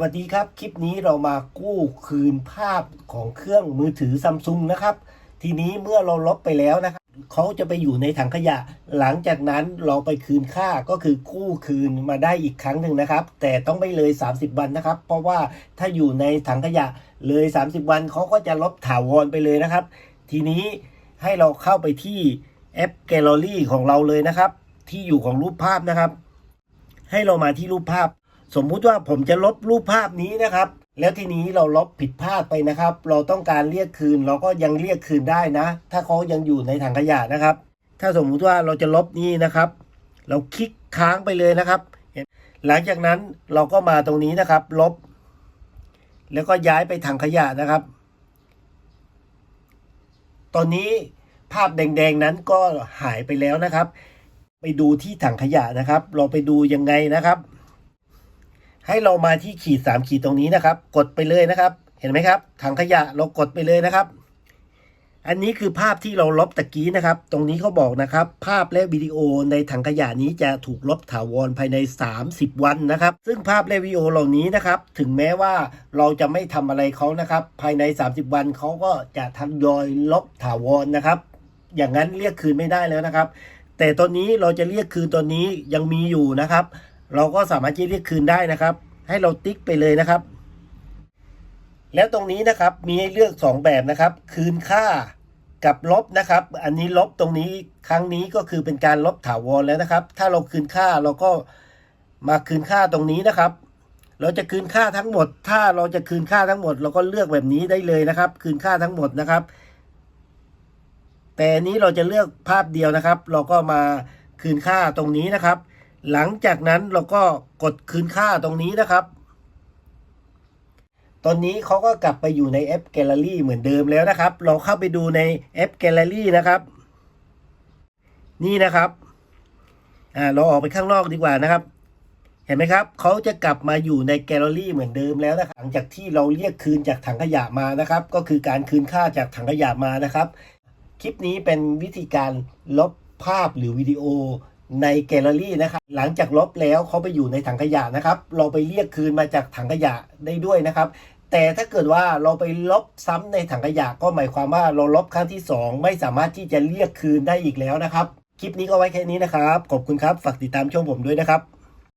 วัสดีครับ คลิปนี้เรามากู้คืนภาพของเครื่องมือถือซัมซุงนะครับ ทีนี้เมื่อเราลบไปแล้วนะครับเขาจะไปอยู่ในถังขยะ หลังจากนั้นเราไปคืนค่าก็คือกู้คืนมาได้อีกครั้งหนึ่งนะครับ แต่ต้องไม่เลย 30 วันนะครับ เพราะว่าถ้าอยู่ในถังขยะเลย 30 วันเขาก็จะลบถาวรไปเลยนะครับ ทีนี้ให้เราเข้าไปที่แอปแกลเลอรี่ของเราเลยนะครับ ที่อยู่ของรูปภาพนะครับ ให้เรามาที่รูปภาพ สมมุติว่าผมจะลบรูปภาพนี้นะครับ แล้วทีนี้เราลบผิดพลาดไปนะครับ เราต้องการเรียกคืนเราก็ยังเรียกคืนได้นะ ถ้าเขายังอยู่ในถังขยะนะครับ ถ้าสมมุติว่าเราจะลบนี่นะครับ เราคลิกค้างไปเลยนะครับเห็นหลังจากนั้นเราก็มาตรงนี้นะครับ ลบ แล้วก็ย้ายไปถังขยะนะครับ ตอนนี้ภาพแดงๆนั้นก็หายไปแล้วนะครับ ไปดูที่ถังขยะนะครับ เราไปดูยังไงนะครับ ให้เรามาที่ขีดสามขีดตรงนี้นะครับ กดไปเลยนะครับ เห็นไหมครับ ถังขยะเรากดไปเลยนะครับ อันนี้คือภาพที่เราลบตะกี้นะครับ ตรงนี้เขาบอกนะครับ ภาพและวิดีโอในถังขยะนี้จะถูกลบถาวรภายใน 30 วันนะครับ ซึ่งภาพและวิดีโอเหล่านี้นะครับ ถึงแม้ว่าเราจะไม่ทำอะไรเขานะครับ ภายใน 30 วันเขาก็จะทยอยลบถาวรนะครับ อย่างนั้นเรียกคืนไม่ได้แล้วนะครับ แต่ตอนนี้เราจะเรียกคืนตอนนี้ยังมีอยู่นะครับ เราก็สามารถที่เรียกคืนได้นะครับ ให้เราติ๊กไปเลยนะครับ แล้วตรงนี้นะครับมีให้เลือก 2 แบบนะครับ คืนค่ากับลบนะครับ อันนี้ลบตรงนี้ครั้งนี้ก็คือเป็นการลบถาวรแล้วนะครับ ถ้าเราคืนค่าเราก็มาคืนค่าตรงนี้นะครับ เราจะคืนค่าทั้งหมด ถ้าเราจะคืนค่าทั้งหมด เราก็เลือกแบบนี้ได้เลยนะครับ คืนค่าทั้งหมดนะครับ แต่นี้เราจะเลือกภาพเดียวนะครับ เราก็มาคืนค่าตรงนี้นะครับ หลังจากนั้นเราก็กดคืนค่าตรงนี้นะครับ ตอนนี้เขาก็กลับไปอยู่ในแอปแกลเลอรี่เหมือนเดิมแล้วนะครับ เราเข้าไปดูในแอปแกลเลอรี่นะครับ นี่นะครับ อ่า เราออกไปข้างนอกดีกว่านะครับ เห็นไหมครับ เขาจะกลับมาอยู่ในแกลเลอรี่เหมือนเดิมแล้วนะครับหลังจากที่เราเรียกคืนจากถังขยะมานะครับ ก็คือการคืนค่าจากถังขยะมานะครับ คลิปนี้เป็นวิธีการลบภาพหรือวิดีโอ ในแกลเลอรี่นะครับ หลังจากลบแล้วเขาไปอยู่ในถังขยะนะครับ เราไปเรียกคืนมาจากถังขยะได้ด้วยนะครับ แต่ถ้าเกิดว่าเราไปลบซ้ำในถังขยะก็หมายความว่าเราลบครั้งที่ 2 ไม่สามารถที่จะเรียกคืนได้อีกแล้วนะครับ คลิปนี้ก็ไว้แค่นี้นะครับ ขอบคุณครับ ฝากติดตามช่องผมด้วยนะครับ